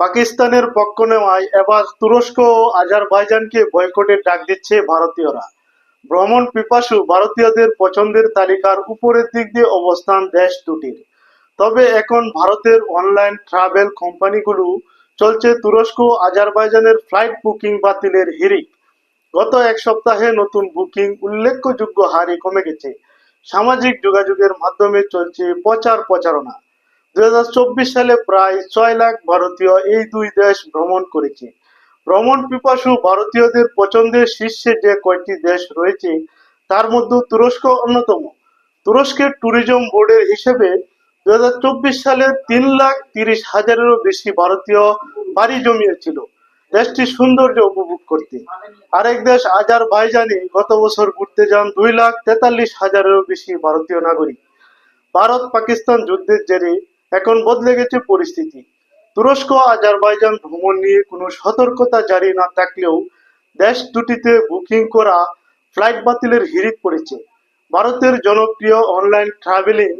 পাকিস্তানের পক্ষ নেওয়ায় এবার তুরস্ক ও আজারবাইজানকে বয়কটের ডাক দিচ্ছে ভারতীয়রা। ভ্রমণ পিপাসু ভারতীয়দের পছন্দের তালিকার উপরের দিক দিয়ে অবস্থান দেশ দুটির। তবে এখন ভারতের অনলাইন ট্রাভেল কোম্পানিগুলো চলছে তুরস্ক আজারবাইজানের ফ্লাইট বুকিং বাতিলের হিরিক গত এক সপ্তাহে নতুন বুকিং উল্লেখযোগ্য হারে কমে গেছে। সামাজিক যোগাযোগের মাধ্যমে চলছে প্রচার প্রচারণা। চব্বিশ সালে প্রায় ছয় লাখ ভারতীয় এই দুই দেশ ভ্রমণ করেছে। ভ্রমণ পিপাসু ভারতীয়দের পছন্দের শীর্ষে যে কয়েকটি দেশ রয়েছে, তার মধ্যে তুরস্ক অন্যতম। তুরস্কের ট্যুরিজম বোর্ডের হিসেবে দুই সালে তিন লাখ তিরিশ হাজারেরও বেশি ভারতীয় পাড়ি জমিয়েছিল। দেশটির সৌন্দর্য উপভোগ করতে। আরেক দেশ আজারবাইজানে গত বছর ঘুরতে যান দুই লাখ তেতাল্লিশ হাজারেরও বেশি ভারতীয় নাগরিক। ভারত পাকিস্তান যুদ্ধের জেরে এখন বদলে গেছে পরিস্থিতি। তুরস্ক, আজারবাইজান ভ্রমণ নিয়ে কোনো সতর্কতা জারি না থাকলেও দেশ দুটিতে বুকিং করা ফ্লাইট বাতিলের হিড়িক পড়েছে। ভারতের জনপ্রিয় online travelling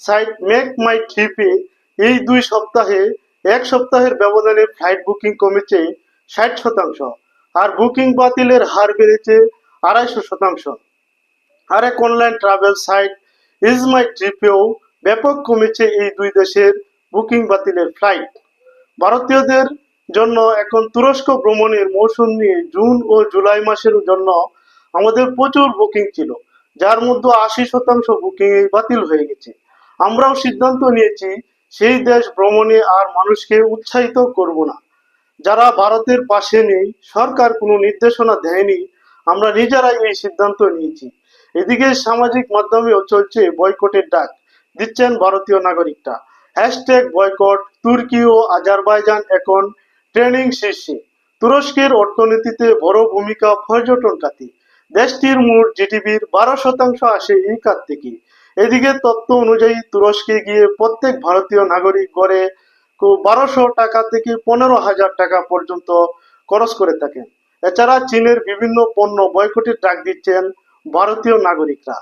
site make my ট্রিপে এই দুই সপ্তাহে এক সপ্তাহের ব্যবধানে ফ্লাইট বুকিং কমেছে ষাট শতাংশ আর বুকিং বাতিলের হার বেড়েছে আড়াইশো শতাংশ। আরেক online travel site ease my ট্রিপেও ব্যাপক কমেছে এই দুই দেশের বুকিং বাতিলের ফ্লাইট। ভারতীয়দের জন্য এখন তুরস্ক ভ্রমণের মৌসুম নিয়ে জুন ও জুলাই মাসের জন্য আমাদের প্রচুর বুকিং ছিল, যার মধ্যে আশি শতাংশ বুকিং বাতিল হয়ে গেছে। আমরাও সিদ্ধান্ত নিয়েছি, সেই দেশ ভ্রমণে আর মানুষকে উৎসাহিত করব না। যারা ভারতের পাশে নেই, সরকার কোনো নির্দেশনা দেয়নি, আমরা নিজেরাই এই সিদ্ধান্ত নিয়েছি। এদিকে সামাজিক মাধ্যমেও চলছে বয়কটের ডাক। দিচ্ছেন ভারতীয় নাগরিকরা হ্যাশট্যাগ বয়কট, তুর্কি ও আজারবাইজান এখন ট্রেনিং শীর্ষে। তুরস্কের অর্থনীতিতে বড় ভূমিকা পর্যটন খাতে দেশটির মোট জিডিপির বারো শতাংশ আসে এই খাত থেকে। এদিকে তথ্য অনুযায়ী তুরস্কে গিয়ে প্রত্যেক ভারতীয় নাগরিক গড়ে বারোশো টাকা থেকে পনেরো হাজার টাকা পর্যন্ত খরচ করে থাকেন। এছাড়া চীনের বিভিন্ন পণ্য বয়কটের ডাক দিচ্ছেন ভারতীয় নাগরিকরা।